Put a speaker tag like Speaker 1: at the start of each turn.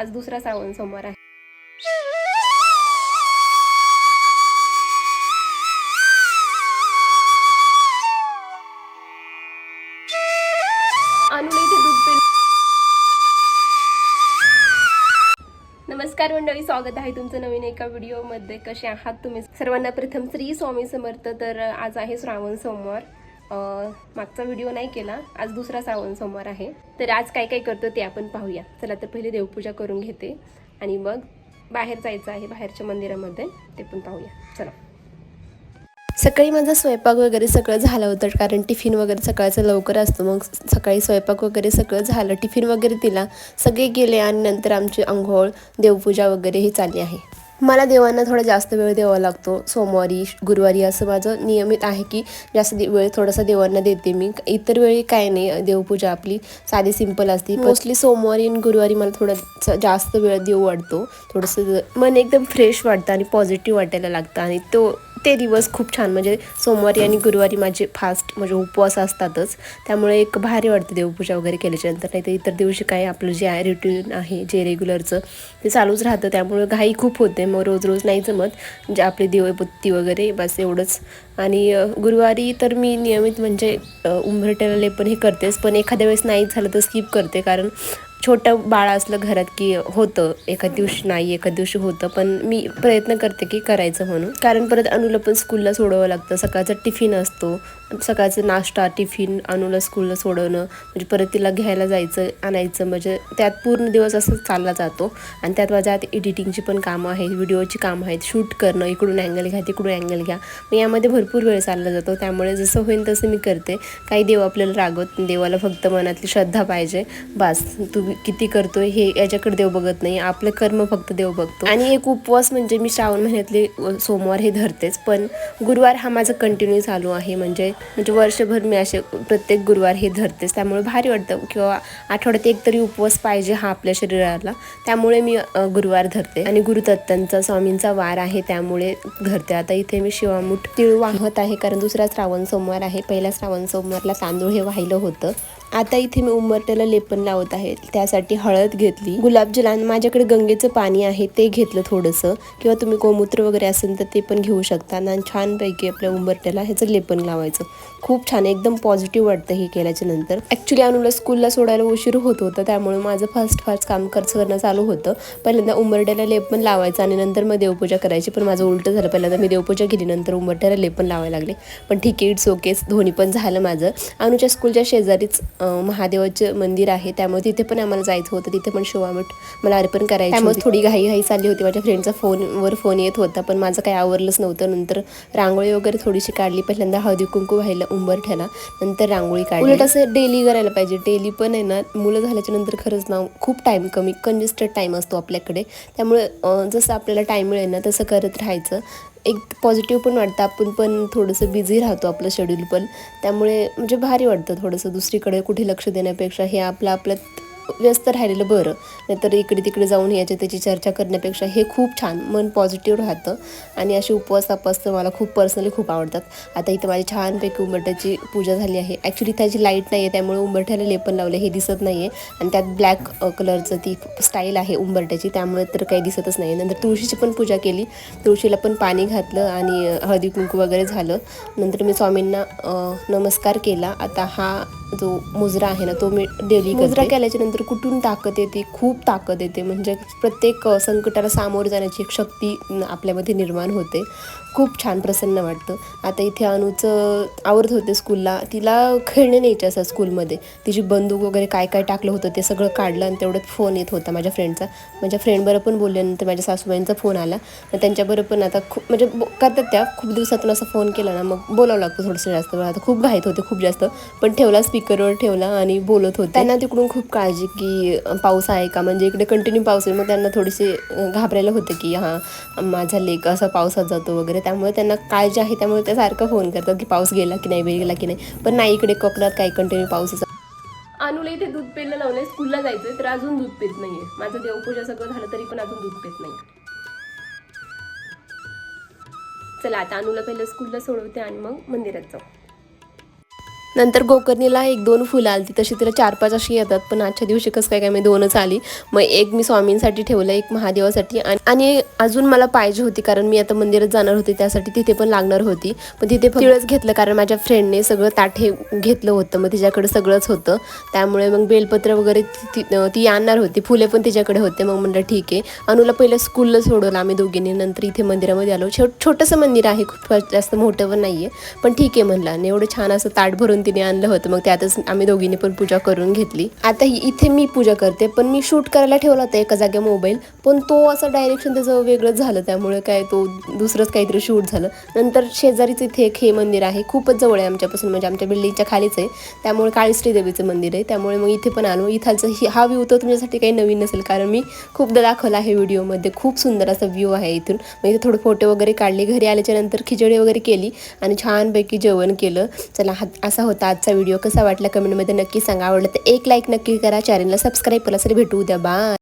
Speaker 1: आज दुसरा श्रावण सोमवार आहे. नमस्कार मंडळी स्वागत आहे तुमचं नवीन एका व्हिडिओमध्ये. कसे आहात तुम्ही? सर्वांना प्रथम श्री स्वामी समर्थ तर आज आहे श्रावण सोमवार. मागचा व्हिडिओ नाही केला. आज दुसरा श्रावण सोमवार आहे. तर आज काय काय करतो ते आपण पाहूया. चला तर पहिले देवपूजा करून घेते. आणि मग बाहेर जायचं आहे बाहेरच्या मंदिरामध्ये. ते पण पाहूया. चला. सकाळी माझा स्वयंपाक वगैरे सगळं झालं होतं कारण टिफिन वगैरे सकाळचं लवकर असतं. मग सकाळी स्वयंपाक वगैरे सगळं झालं. टिफिन वगैरे दिला. सगळे गेले आणि नंतर आमची आंघोळ देवपूजा वगैरे ही चालली आहे. मला देवांना थोडा जास्त वेळ द्यावा लागतो. सोमवारी गुरुवारी असं माझं नियमित आहे की जास्त दे- वेळ थोडासा देवांना देते मी. इतर वेळी काय नाही देवपूजा आपली साधी सिंपल असते. मोस्टली सोमवारी आणि गुरुवारी मला थोडं जास्त वेळ देऊ वाटतो थोडंसं मन एकदम फ्रेश वाटतं आणि पॉझिटिव्ह वाटायला लागतं आणि तो ते दिवस खूप छान. म्हणजे सोमवारी आणि गुरुवारी माझे फास्ट म्हणजे उपवास असतातच. त्यामुळे एक भारी वाटते देवपूजा वगैरे केल्याच्यानंतर नाही तर इतर दिवशी काय आपलं जे आहे रुटीन आहे जे रेग्युलरचं ते चालूच राहतं. त्यामुळे घाई खूप होते. मग रोज रोज नाही जमत. जे आपली दिवबत्ती वगैरे बस एवढंच. आणि गुरुवारी तर मी नियमित म्हणजे अ, उंबरठ्याला लेपन हे करतेच. पण एखाद्या वेळेस नाही झालं तर स्किप करते. कारण छोटं बाळ असलं घरात की होतं एका दिवशी नाही एका दिवशी होतं पण मी प्रयत्न करते की करायचं म्हणून. कारण परत अनुला पण स्कूलला सोडवावं लागतं सकाळचा टिफिन असतो सकाळचं नाश्ता टिफिन अनुला स्कूलला सोडवणं म्हणजे परत तिला घ्यायला जायचं आणायचं म्हणजे त्यात पूर्ण दिवस असं चालला जातो. आणि त्यात माझ्या आत एडिटिंगची पण कामं आहेत व्हिडिओची कामं आहेत. शूट करणं इकडून अँगल घ्या तिकडून अँगल घ्या. मग यामध्ये भरपूर वेळ चालला जातो. त्यामुळे जसं होईल तसं मी करते. काही देव आपल्याला रागवत देवाला फक्त मनातली श्रद्धा पाहिजे. बास तू किती करतोय हे याच्याकडे देव बघत नाही. आपलं कर्म फक्त देव बघतो. आणि एक उपवास म्हणजे मी श्रावण महिन्यातले सोमवार हे धरतेच. पण गुरुवार हा माझा कंटिन्यू चालू आहे. म्हणजे म्हणजे वर्षभर मी असे प्रत्येक गुरुवार हे धरतेच. त्यामुळे भारी वाटतं किंवा आठवड्यात एक तरी उपवास पाहिजे हा आपल्या शरीराला. त्यामुळे मी गुरुवार धरते. आणि गुरुदत्तांचा स्वामींचा वार आहे त्यामुळे धरते. आता इथे मी शिवामूठ तिळ वाहत आहे कारण दुसरा श्रावण सोमवार आहे. पहिल्या श्रावण सोमवारला तांदूळ हे वाहिलं होतं. आता इथे मी उंबरट्याला लेपन लावत आहे. त्यासाठी हळद घेतली. गुलाबजल आणि माझ्याकडे गंगेचं पाणी आहे ते घेतलं थोडंसं. किंवा तुम्ही गोमूत्र वगैरे असेल तर ते पण घेऊ शकता. आणि छानपैकी आपल्या उंबरट्याला ह्याचं लेपन लावायचं. खूप छान एकदम पॉझिटिव्ह वाटतं हे केल्याच्यानंतर. ॲक्च्युली अनुला स्कूलला सोडायला उशीर होत होता. त्यामुळे माझं फास्ट फास्ट काम खर्च करणं चालू होतं. पहिल्यांदा उंबरट्याला लेपन लावायचं आणि नंतर मग देवपूजा करायची. पण माझं उलटं झालं. पहिल्यांदा मी देवपूजा केली नंतर उंबरट्याला लेपन लावायला लागले. पण ठीक आहे इट्स ओकेच दोन्ही पण झालं माझं. अनुच्या स्कूलच्या शेजारीच महादेवाचं मंदिर आहे. त्यामुळे तिथे पण आम्हाला जायचं होतं. तिथे पण शिवामठ मला अर्पण करायचं त्यामुळे थोडी घाई घाई चालली होती. माझ्या फ्रेंडचा फोनवर फोन येत होता. पण माझं काही आवरलंच नव्हतं. नंतर रांगोळी वगैरे थोडीशी काढली. पहिल्यांदा हळदी कुंकू व्हायला उंबरठ्याला नंतर रांगोळी काढली. उलट असं डेली करायला पाहिजे. डेली पण आहे ना मुलं झाल्याच्यानंतर खरंच ना खूप टाईम कमी कंजेस्टेड टाईम असतो आपल्याकडे. त्यामुळे जसं आपल्याला टाईम मिळेल ना तसं करत राहायचं. एक पॉझिटिव्ह पण वाटतं. आपण पण थोडंसं बिझी राहतो आपलं शेड्यूल पण. त्यामुळे म्हणजे भारी वाटतं थोडंसं दुसरीकडे कुठे लक्ष देण्यापेक्षा हे आपलं आपल्यात व्यस्त राहिलेलं बरं. नाहीतर इकडे तिकडे जाऊन याच्या त्याची चर्चा करण्यापेक्षा हे खूप छान मन पॉझिटिव्ह राहतं. आणि असे उपवास तापास तर मला खूप पर्सनली खूप आवडतात. आता इथं माझी छानपैकी उंबरठ्याची पूजा झाली आहे. ॲक्च्युली त्याची लाइट नाही आहे त्यामुळे उंबरठ्याला लेपन लावलं हे दिसत नाही आहे आणि त्यात ब्लॅक कलरचं ती स्टाईल आहे उंबरट्याची त्यामुळे तर काही दिसतच नाही नंतर तुळशीची पण पूजा केली. तुळशीला पण पाणी घातलं आणि हळदी कुंकू वगैरे झालं. नंतर मी स्वामींना नमस्कार केला. आता हा जो मुजरा आहे ना तो मी डेली मुजरा केल्याच्यानंतर कुठून ताकद येते? खूप ताकद येते. म्हणजे प्रत्येक संकटाला सामोरे जाण्याची एक शक्ती आपल्यामध्ये निर्माण होते. खूप छान प्रसन्न वाटतं. आता इथे अनुचं आवडत होते स्कूलला. तिला खेळणे न्यायचे असं स्कूलमध्ये. तिची बंदूक वगैरे काय काय टाकलं होतं ते सगळं काढलं आणि तेवढ्यात फोन येत होता माझ्या फ्रेंडचा माझ्या फ्रेंडबरोबर पण बोलल्यानंतर माझ्या सासूबाईंचा फोन आला. मग त्यांच्याबरोबर पण आता खूप म्हणजे करतात त्या. खूप दिवसातून असं फोन केला ना मग बोलावं लागतं थोडंसं जास्त. वेळ आता खूप घाईत होते खूप जास्त. पण ठेवला स्पीकरवर ठेवला आणि बोलत होते. त्यांना तिकडून खूप काळजी की पाऊस आहे का? म्हणजे इकडे कंटिन्यू पाऊस आहे. मग त्यांना थोडीशी अं, घाबरायला होतं की हां माझा लेक असा पावसात जातो वगैरे. त्यामुळे त्यांना काळजी आहे. त्यामुळे ते सारखं फोन करतात की पाऊस गेला की नाही? गेला की नाही? पण नाही इकडे कोकणात काही कंटिन्यू पाऊस अनुला इथे दूध पेलं लावलंय. स्कूलला जायचंय तर अजून दूध पेत नाहीये. माझं देवपूजा सगळं झालं तरी पण अजून दूध पेत नाही चला आता अनुला पहिलं स्कूलला सोडवते आणि मग मंदिरात जाऊ. नंतर गोकर्णीला एक दोन फुलं आली तशी तिला चार पाच अशी येतात. पण आजच्या दिवशी कसं काय काय मी दोनच आली. मग एक मी स्वामींसाठी ठेवलं एक महादेवासाठी. आणि- आणि अजून मला पाहिजे होती कारण मी आता मंदिरात जाणार होते त्यासाठी तिथे पण लागणार होती. पण तिथे तिळच घेतलं कारण माझ्या फ्रेंडने सगळं ताठे घेतलं होतं. मग तिच्याकडे सगळंच होतं. त्यामुळे मग बेलपत्र वगैरे ती ती- आणणार होती. फुले पण तिच्याकडे होते. मग म्हणलं ठीक आहे. अनुला पहिलं स्कूलला सोडवलं आम्ही दोघींनी. नंतर इथे मंदिरामध्ये आलो. छोटंसं मंदिर आहे. खूप जास्त मोठं पण नाही आहे पण ठीक आहे म्हणलं. आणि एवढं छान असं ताट भरून ते तिने आणलं होतं. मग त्यातच आम्ही दोघींनी पण पूजा करून घेतली. आता ही- इथे मी पूजा करते पण मी शूट करायला ठेवला होता एका जागे मोबाईल. पण तो असं डायरेक्शन त्याचं वेगळंच झालं. त्यामुळे काय तो दुसरंच काहीतरी शूट झालं. नंतर शेजारीच इथे एक हे मंदिर आहे. खूपच जवळ आहे आमच्यापासून. म्हणजे आमच्या बिल्डिंगच्या खालीच आहे. त्यामुळे काळीश्री देवीचं मंदिर आहे. त्यामुळे मग इथे पण आलो. इथालचं ही हा व्ह्यू तर तुमच्यासाठी काही नवीन नसेल. कारण मी खूपदा दाखवला आहे व्हिडिओमध्ये. खूप सुंदर असा व्ह्यू आहे इथून. मग इथे थोडे फोटो वगैरे काढले. घरी आल्याच्यानंतर खिचडी वगैरे केली. आणि छानपैकी जेवण केलं. चला हा असा होता आजचा व्हिडिओ कसा वाटला कमेंटमध्ये नक्की सांगा. आवडलं तर एक लाईक नक्की करा. चॅनलला सबस्क्राईब करा सर भेटू द्या बाय